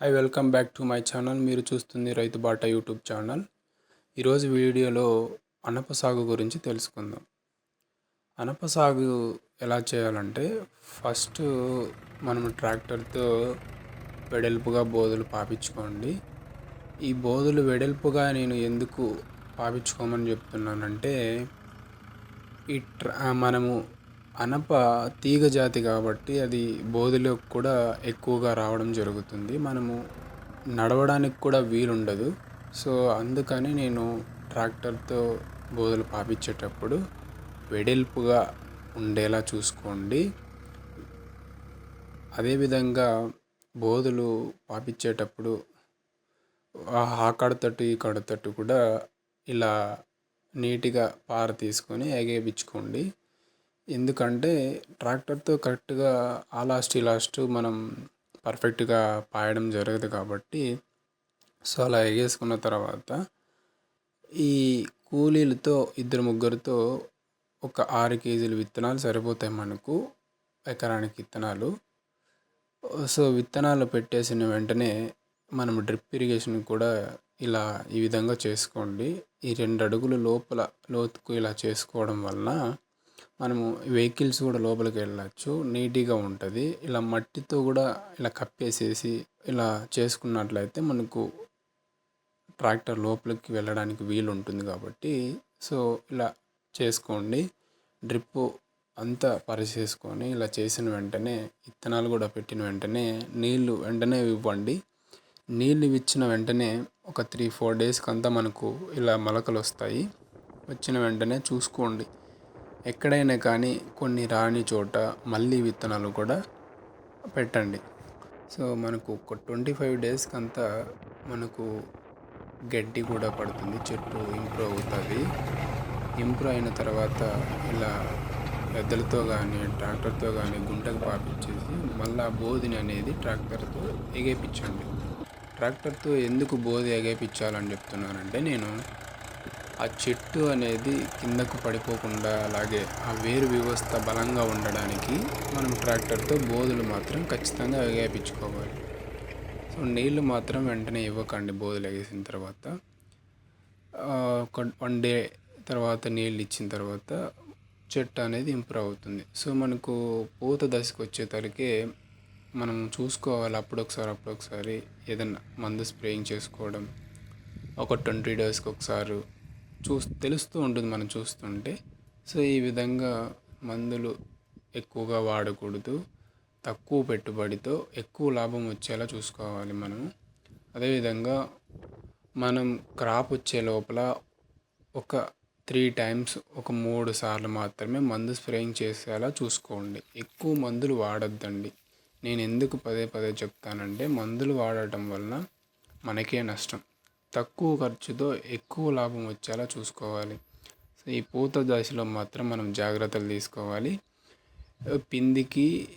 Hi welcome back to my channel మీరు చూస్తుంది రైతు బాట యూట్యూబ్ ఛానల్. ఈరోజు వీడియోలో అనప సాగు గురించి తెలుసుకుందాం. అనప సాగు ఎలా చేయాలంటే ఫస్ట్ మనం ట్రాక్టర్తో వెడల్పుగా బోధులు పాపించుకోండి ఈ బోధులు వెడల్పుగా నేను ఎందుకు పాపించుకోమని చెప్తున్నానంటే ఈ ట్రా మనము అనప తీగ జాతి కాబట్టి అది బోధిలోకి కూడా ఎక్కువగా రావడం జరుగుతుంది. మనము నడవడానికి కూడా వీలుండదు. సో అందుకని నేను ట్రాక్టర్తో బోధలు పాపించేటప్పుడు వెడల్పుగా ఉండేలా చూసుకోండి. అదేవిధంగా బోధులు పాపించేటప్పుడు ఆ కడతట్టు ఈ కడతట్టు కూడా ఇలా నీట్గా పార తీసుకొని ఎగేపించుకోండి. ఎందుకంటే ట్రాక్టర్తో కరెక్ట్గా ఆ లాస్ట్ ఈ లాస్ట్ మనం పర్ఫెక్ట్గా పాయడం జరగదు కాబట్టి సో అలా ఎగేసుకున్న తర్వాత ఈ కూలీలతో ఇద్దరు ముగ్గురితో ఒక ఆరు కేజీలు విత్తనాలు సరిపోతాయి మనకు ఎకరానికి విత్తనాలు. సో విత్తనాలు పెట్టేసిన వెంటనే మనం డ్రిప్ ఇరిగేషన్ కూడా ఇలా ఈ విధంగా చేసుకోండి. ఈ రెండు అడుగులు లోపల లోతుకు ఇలా చేసుకోవడం వలన మనము వెహికల్స్ కూడా లోపలికి వెళ్ళచ్చు. నీట్గా ఉంటుంది. ఇలా మట్టితో కూడా ఇలా కప్పేసేసి ఇలా చేసుకున్నట్లయితే మనకు ట్రాక్టర్ లోపలికి వెళ్ళడానికి వీలు ఉంటుంది కాబట్టి. సో ఇలా చేసుకోండి. డ్రిప్పు అంతా పరిచేసుకొని ఇలా చేసిన వెంటనే విత్తనాలు కూడా పెట్టిన వెంటనే నీళ్ళు వెంటనే ఇవ్వండి. నీళ్ళు ఇచ్చిన వెంటనే ఒక త్రీ ఫోర్ డేస్కి అంతా మనకు ఇలా మొలకలు వస్తాయి వచ్చిన వెంటనే చూసుకోండి. ఎక్కడైనా కానీ కొన్ని రాని చోట మళ్ళీ విత్తనాలు కూడా పెట్టండి. సో మనకు ఒక ట్వంటీ ఫైవ్ డేస్కి అంతా మనకు గడ్డి కూడా పడుతుంది. చెట్టు ఇంప్రూవ్ అవుతుంది. ఇంప్రూవ్ అయిన తర్వాత ఇలా పెద్దలతో కానీ ట్రాక్టర్తో కానీ గుంటకు పాపించేసి మళ్ళీ బోధిని అనేది ట్రాక్టర్తో ఎగేపించండి ట్రాక్టర్తో ఎందుకు బోధి ఎగేపించాలని చెప్తున్నానంటే నేను ఆ చెట్టు అనేది కిందకు పడిపోకుండా అలాగే ఆ వేరు వ్యవస్థ బలంగా ఉండడానికి మనం ట్రాక్టర్తో బోధులు మాత్రం ఖచ్చితంగా వేపించుకోవాలి సో నీళ్ళు మాత్రం వెంటనే ఇవ్వకండి బోధులు వేసిన తర్వాత. ఒక వన్ డే తర్వాత నీళ్ళు ఇచ్చిన తర్వాత చెట్టు అనేది ఇంప్రూవ్ అవుతుంది. సో మనకు పూత దశకు వచ్చేసరికి మనం చూసుకోవాలి అప్పుడొకసారి అప్పుడొకసారి ఏదైనా మందు స్ప్రేయింగ్ చేసుకోవడం ఒక ట్వంటీ డేస్కి ఒకసారి చూ తెలుస్తూ ఉంటుంది మనం చూస్తుంటే. సో ఈ విధంగా మందులు ఎక్కువగా వాడకూడదు. తక్కువ పెట్టుబడితో ఎక్కువ లాభం వచ్చేలా చూసుకోవాలి మనం అదేవిధంగా మనం క్రాప్ వచ్చే లోపల ఒక త్రీ టైమ్స్ ఒక మూడు సార్లు మాత్రమే మందు స్ప్రేయింగ్ చేసేలా చూసుకోండి. ఎక్కువ మందులు వాడొద్దండి. నేను ఎందుకు పదే పదే చెప్తానంటే మందులు వాడటం వలన మనకే నష్టం. తక్కువ ఖర్చుతో ఎక్కువ లాభం వచ్చేలా చూసుకోవాలి. సో ఈ పూత దశలో మాత్రం మనం జాగ్రత్తలు తీసుకోవాలి. పిందికి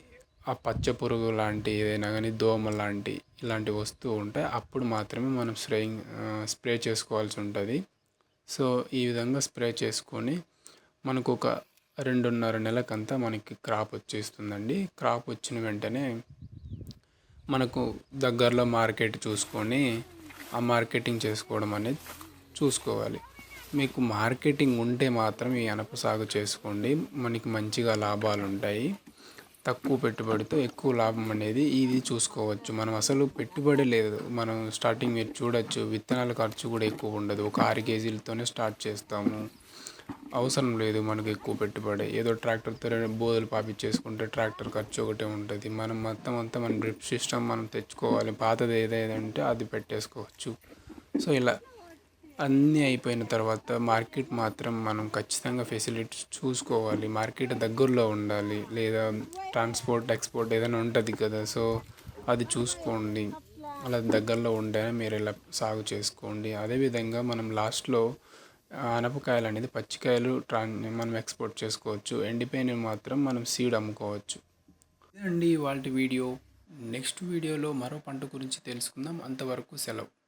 ఆ పచ్చ పురుగు లాంటి ఏదైనా కానీ దోమ లాంటి ఇలాంటి వస్తువు ఉంటే అప్పుడు మాత్రమే మనం స్ప్రేయింగ్ స్ప్రే చేసుకోవాల్సి ఉంటుంది. సో ఈ విధంగా స్ప్రే చేసుకొని మనకు ఒక రెండున్నర నెలకంతా మనకి క్రాప్ వచ్చేస్తుందండి. క్రాప్ వచ్చిన వెంటనే మనకు దగ్గరలో మార్కెట్ చూసుకొని ఆ మార్కెటింగ్ చేసుకోవడం అనేది చూసుకోవాలి. మీకు మార్కెటింగ్ ఉంటే మాత్రం ఈ అనప సాగు చేసుకోండి. మనకి మంచిగా లాభాలు ఉంటాయి. తక్కువ పెట్టుబడితో ఎక్కువ లాభం అనేది ఇది చూసుకోవచ్చు. మనం అసలు పెట్టుబడి లేదు. మనం స్టార్టింగ్ మీరు చూడొచ్చు. విత్తనాల ఖర్చు కూడా ఎక్కువ ఉండదు. ఒక ఆరు కేజీలతోనే స్టార్ట్ చేస్తాము. అవసరం లేదు మనకి ఎక్కువ పెట్టుబడి. ఏదో ట్రాక్టర్తో బోధలు పాపించేసుకుంటే ట్రాక్టర్ ఖర్చు ఒకటే ఉంటుంది. మనం మొత్తం అంతా మన డ్రిప్ సిస్టమ్ మనం తెచ్చుకోవాలి. పాతది ఏదైతే అది పెట్టేసుకోవచ్చు. సో ఇలా అన్నీ అయిపోయిన తర్వాత మార్కెట్ మాత్రం మనం ఖచ్చితంగా ఫెసిలిటీస్ చూసుకోవాలి. మార్కెట్ దగ్గరలో ఉండాలి. లేదా ట్రాన్స్పోర్ట్ ఎక్స్పోర్ట్ ఏదైనా ఉంటుంది కదా. సో అది చూసుకోండి. అలా దగ్గరలో ఉంటేనే మీరు ఇలా సాగు చేసుకోండి. అదేవిధంగా మనం లాస్ట్లో అనపకాయలు అనేది పచ్చికాయలు ట్రాన్ మనం ఎక్స్పోర్ట్ చేసుకోవచ్చు. ఎండిపోయినవి మాత్రం మనం సీడ్ అమ్ముకోవచ్చు. అండి వాళ్ళ వీడియో. నెక్స్ట్ వీడియోలో మరో పంట గురించి తెలుసుకుందాం. అంతవరకు సెలవు.